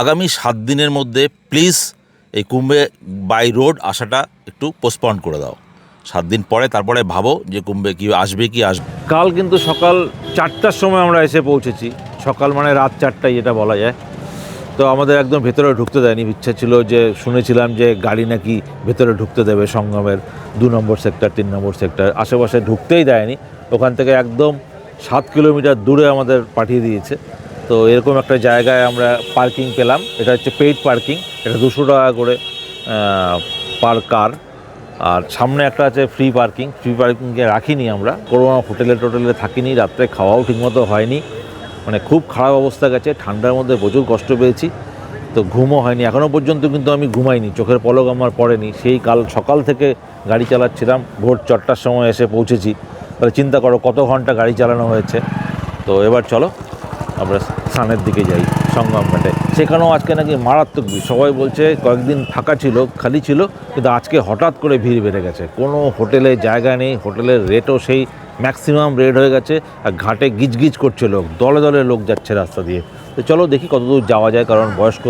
আগামী সাত দিনের মধ্যে প্লিজ এই কুম্ভে বাই রোড আসাটা একটু পোস্টপন্ড করে দাও। সাত দিন পরে তারপরে ভাবো যে কুম্ভে কি আসবে কি আসবে। কাল কিন্তু সকাল চারটার সময় আমরা এসে পৌঁছেছি। সকাল মানে রাত চারটায় যেটা বলা যায়। তো আমাদের একদম ভেতরে ঢুকতে দেয়নি। ইচ্ছা ছিল যে শুনেছিলাম যে গাড়ি নাকি ভেতরে ঢুকতে দেবে সঙ্গমের দু নম্বর সেক্টর, তিন নম্বর সেক্টর। আশেপাশে ঢুকতেই দেয়নি। ওখান থেকে একদম সাত কিলোমিটার দূরে আমাদের পাঠিয়ে দিয়েছে। তো এরকম একটা জায়গায় আমরা পার্কিং পেলাম। এটা হচ্ছে পেইড পার্কিং। এটা দুশো টাকা করে পার কার। আর সামনে একটা আছে ফ্রি পার্কিং। ফ্রি পার্কিংকে রাখিনি আমরা। কোনো হোটেলে টোটেলে থাকিনি। রাত্রে খাওয়াও ঠিকমতো হয়নি। মানে খুব খারাপ অবস্থা গেছে, ঠান্ডার মধ্যে প্রচুর কষ্ট পেয়েছি। তো ঘুমও হয়নি এখনও পর্যন্ত কিন্তু আমি ঘুমাইনি, চোখের পলক আমার পড়েনি। সেই কাল, সকাল থেকে গাড়ি চালাচ্ছিলাম, ভোর চারটার সময় এসে পৌঁছেছি। তাহলে চিন্তা করো কত ঘণ্টা গাড়ি চালানো হয়েছে। তো এবার চলো, আমরা স্নানের দিকে যাই, সঙ্গম ঘাটে সেখানেও আজকে নাকি মারাত্মক ভিড়। সবাই বলছে কয়েকদিন ফাঁকা ছিল, খালি ছিল, কিন্তু আজকে হঠাৎ করে ভিড় বেড়ে গেছে। কোনো হোটেলে জায়গা নেই, হোটেলের রেটও সেই ম্যাক্সিমাম রেড হয়ে গেছে আর ঘাটে গিজগিজ করছে লোক, দলে দলে লোক যাচ্ছে রাস্তা দিয়ে। তো চলো দেখি কতদূর যাওয়া যায়, কারণ বয়স্ক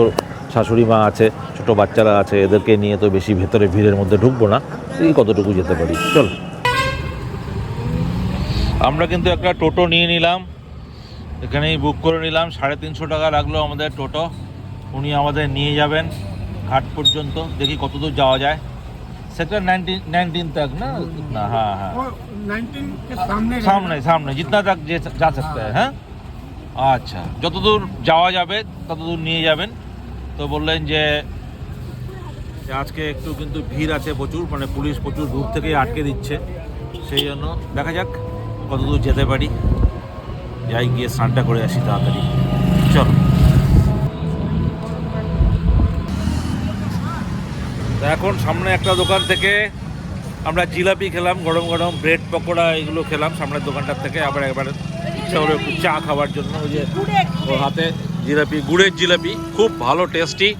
শাশুড়ি মা আছে, ছোটো বাচ্চারা আছে, এদেরকে নিয়ে তো বেশি ভেতরে ভিড়ের মধ্যে ঢুকবো না দেখি কতটুকু যেতে পারি। চল। আমরা কিন্তু একটা টোটো নিয়ে নিলাম, এখানেই বুক করে নিলাম, সাড়ে তিনশো টাকা লাগল আমাদের টোটো, উনি আমাদের নিয়ে যাবেন, ঘাট পর্যন্ত, দেখি কতদূর যাওয়া যায়। सेक्टर नाइनटीन नाइनटीन तक ना इतना हाँ हाँ वो 19 के सामने सामने सामने जितना तक যে যা सकते हैं হ্যাঁ আচ্ছা যতদূর যাওয়া যাবে ততদূর নিয়ে যাবেন তো বললেন যে যে আজকে একটু কিন্তু ভিড় আছে প্রচুর মানে পুলিশ প্রচুর দূর থেকেই আটকে দিচ্ছে সেই জন্য দেখা যাক কতদূর যেতে পারি যাই গিয়ে স্নানটা করে আসি তাড়াতাড়ি চলো এখন সামনে একটা দোকান থেকে আমরা জিলাপি খেলাম গরম গরম ব্রেড পকোড়া এগুলো খেলাম সামনের দোকানটার থেকে আবার একবার ইচ্ছা হলো একটু চা খাওয়ার জন্য। ওই যে ওর হাতে জিলাপি গুড়ের জিলাপি খুব ভালো টেস্টি।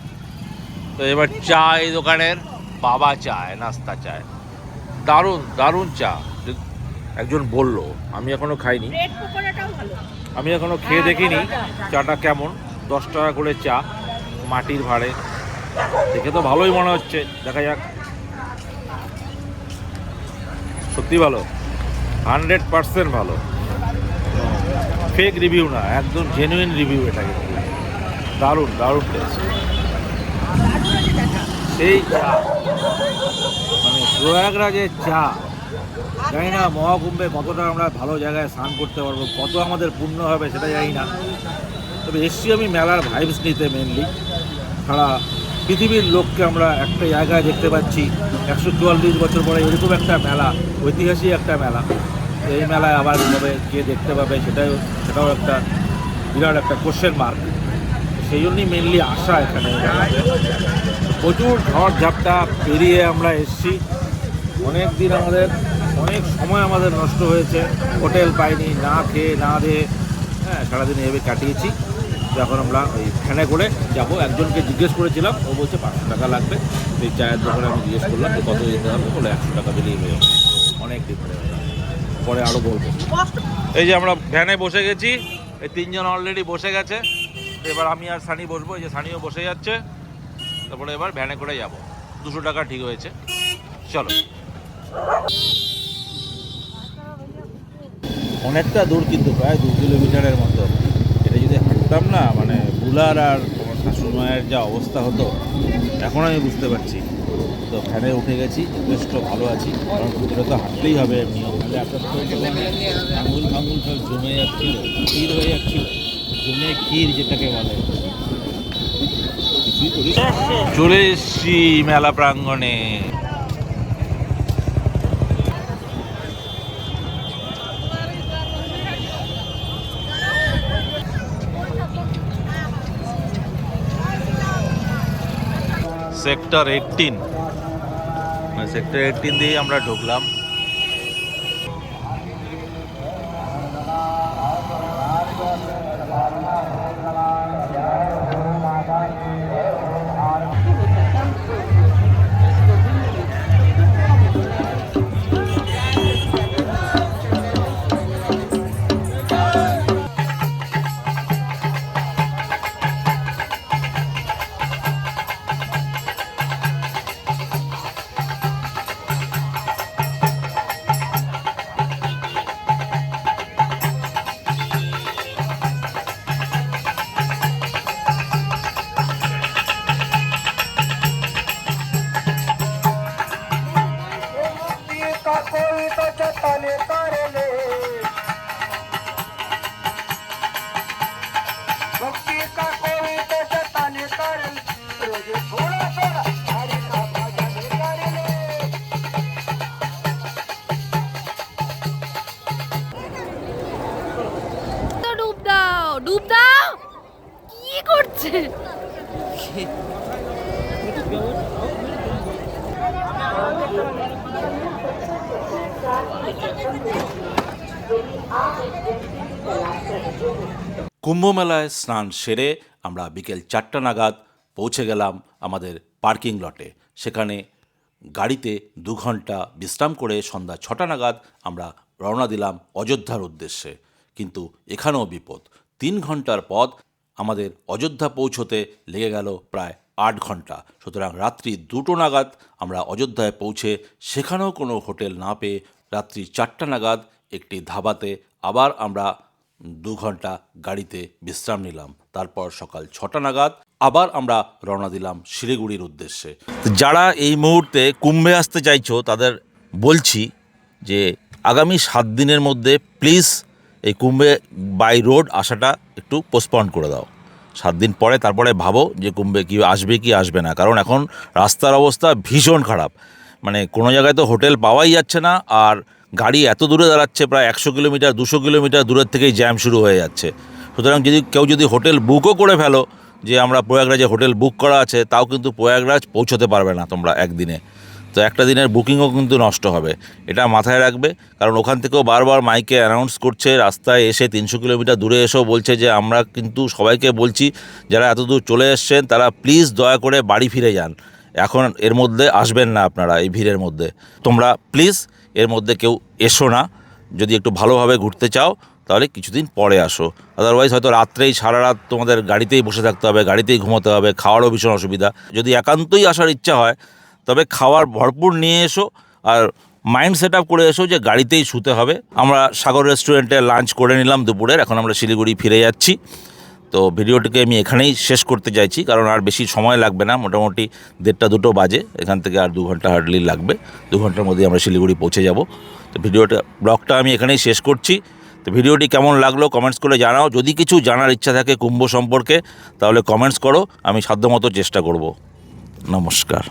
তো এবার চা এই দোকানের বাবা চায় নাস্তা চায়। দারুণ দারুণ চা। একজন বলল আমি এখনও খাইনি। আমি এখনও খেয়ে দেখিনি। চাটা কেমন? দশ টাকা করে চা মাটির ভাড়ে। দেখে তো ভালোই মনে হচ্ছে। দেখা যাক। সত্যি ভালো। হান্ড্রেড পার্সেন্ট ভালো। ফেক রিভিউ না, একদম জেনুইন রিভিউ এটা কিন্তু। দারুণ দারুণ টেস্ট সেই চা। মানে প্রয়াগরাজের চা। জানি না, মহাকুম্ভে কতটা আমরা ভালো জায়গায় স্নান করতে পারব, কত আমাদের পুণ্য হবে সেটা জানি না। তবে এসছি আমি মেলার ভাইবস নিতে মেনলি সারা পৃথিবীর লোককে আমরা একটা জায়গায় দেখতে পাচ্ছি। একশো চুয়াল্লিশ বছর পরে এরকম একটা মেলা, ঐতিহাসিক একটা মেলা। এই মেলায় আবার কবে কে দেখতে পাবে সেটাও সেটাও একটা বিরাট একটা কোশ্চেন মার্ক সেই জন্যই মেনলি আসা এখানে প্রচুর ঝড় ঝাপটা পেরিয়ে আমরা এসছি। অনেক দিন আমাদের, অনেক সময় আমাদের নষ্ট হয়েছে। হোটেল পাইনি, না খেয়ে, না দিয়ে। হ্যাঁ সারাদিন এভাবে কাটিয়েছি। তো এখন আমরা ওই ভ্যানে করে যাব। একজনকে জিজ্ঞেস করেছিলাম ও বলছে পাঁচশো টাকা লাগবে। এই চায়ের দোকানে আমি জিজ্ঞেস করলাম যে কত যেতে হবে বলে একশো টাকা দিলেই হয়ে যাবে। অনেক দিন ধরে পরে আরও বলব। এই যে আমরা ভ্যানে বসে গেছি এই তিনজন অলরেডি বসে গেছে। এবার আমি আর সানি বসবো এই যে সানিও বসে যাচ্ছে। তারপরে এবার ভ্যানে করে যাব। দুশো টাকা ঠিক হয়েছে। চলো। অনেকটা দূর কিন্তু প্রায় দু কিলোমিটারের মতো। এটা যদি হাঁটতাম না মানে বুলার আর তোমার শাশুড়ি যা অবস্থা হতো, এখন আমি বুঝতে পারছি। তো ফ্যানে উঠে গেছি, যথেষ্ট ভালো আছি, কারণ ভিতরে তো হাঁটতেই হবে এমনিও তাহলে একটা আঙুল ফাঙুল সব জমে যাচ্ছিল, ক্ষীর হয়ে যাচ্ছিল, জমে ক্ষীর যেটাকে বলে। চলে এসছি মেলা প্রাঙ্গণে। সেক্টর এইটিন সেক্টর এইটিন দিয়েই আমরা ঢুকলাম। কুম্ভমেলায় স্নান সেরে আমরা বিকেল চারটা নাগাদ পৌঁছে গেলাম আমাদের পার্কিং লটে। সেখানে গাড়িতে দু ঘণ্টা বিশ্রাম করে সন্ধ্যা ছটা নাগাদ আমরা রওনা দিলাম অযোধ্যার উদ্দেশ্যে। কিন্তু এখানেও বিপদ। তিন ঘণ্টার পথ আমাদের অযোধ্যা পৌঁছতে লেগে গেল প্রায় আট ঘণ্টা। সুতরাং রাত্রি দুটো নাগাদ আমরা অযোধ্যায় পৌঁছে সেখানেও কোনো হোটেল না পেয়ে রাত্রি চারটা নাগাদ একটি ধাবাতে আবার আমরা দু ঘণ্টা গাড়িতে বিশ্রাম নিলাম। তারপর সকাল ছটা নাগাদ আবার আমরা রওনা দিলাম শিলিগুড়ির উদ্দেশ্যে। যারা এই মুহূর্তে কুম্ভে আসতে চাইছো তাদের বলছি যে আগামী সাত দিনের মধ্যে প্লিজ এই কুম্ভে বাই রোড আসাটা একটু পোস্টপন করে দাও। সাত দিন পরে তারপরে ভাবো যে কুম্ভে কি আসবে কি আসবে না। কারণ এখন রাস্তার অবস্থা ভীষণ খারাপ। মানে কোনো জায়গায় তো হোটেল পাওয়াই যাচ্ছে না আর গাড়ি এত দূরে দাঁড়াচ্ছে, প্রায় একশো কিলোমিটার, দুশো কিলোমিটার দূরের থেকেই জ্যাম শুরু হয়ে যাচ্ছে। সুতরাং যদি কেউ যদি হোটেল বুকও করে ফেলো যে আমরা প্রয়াগরাজে হোটেল বুক করা আছে, তাও কিন্তু প্রয়াগরাজ পৌঁছতে পারবে না তোমরা একদিনে। তো একটা দিনের বুকিংও কিন্তু নষ্ট হবে। এটা মাথায় রাখবে, কারণ ওখান থেকেও বারবার মাইকে অ্যানাউন্স করছে, রাস্তায় এসে তিনশো কিলোমিটার দূরে এসেও বলছে যে, আমরা কিন্তু সবাইকে বলছি, যারা এত দূর চলে এসছেন, তারা প্লিজ দয়া করে বাড়ি ফিরে যান। এখন এর মধ্যে আসবেন না আপনারা এই ভিড়ের মধ্যে। তোমরা প্লিজ এর মধ্যে কেউ এসো না। যদি একটু ভালোভাবে ঘুরতে চাও, তাহলে কিছুদিন পরে আসো। আদারওয়াইজ হয়তো রাত্রেই, সারা রাত তোমাদের গাড়িতেই বসে থাকতে হবে, গাড়িতেই ঘুমোতে হবে, খাওয়ারও ভীষণ অসুবিধা। যদি একান্তই আসার ইচ্ছা হয় তবে খাওয়ার ভরপুর নিয়ে এসো আর মাইন্ড সেট আপ করে এসো যে গাড়িতেই শুতে হবে। আমরা সাগর রেস্টুরেন্টে লাঞ্চ করে নিলাম দুপুরের, এখন আমরা শিলিগুড়ি ফিরে যাচ্ছি। তো ভিডিওটিকে আমি এখানেই শেষ করতে চাইছি, কারণ আর বেশি সময় লাগবে না, মোটামুটি দেড়টা দুটো বাজে, এখান থেকে আর দু ঘণ্টা হার্ডলি লাগবে। দু ঘণ্টার মধ্যে আমরা শিলিগুড়ি পৌঁছে যাব। তো ভিডিওটা, ব্লগটা আমি এখানেই শেষ করছি। তো ভিডিওটি কেমন লাগল কমেন্টস করে জানাও। যদি কিছু জানার ইচ্ছা থাকে কুম্ভ সম্পর্কে, তাহলে কমেন্টস করো, আমি সাধ্যমতো চেষ্টা করব। নমস্কার।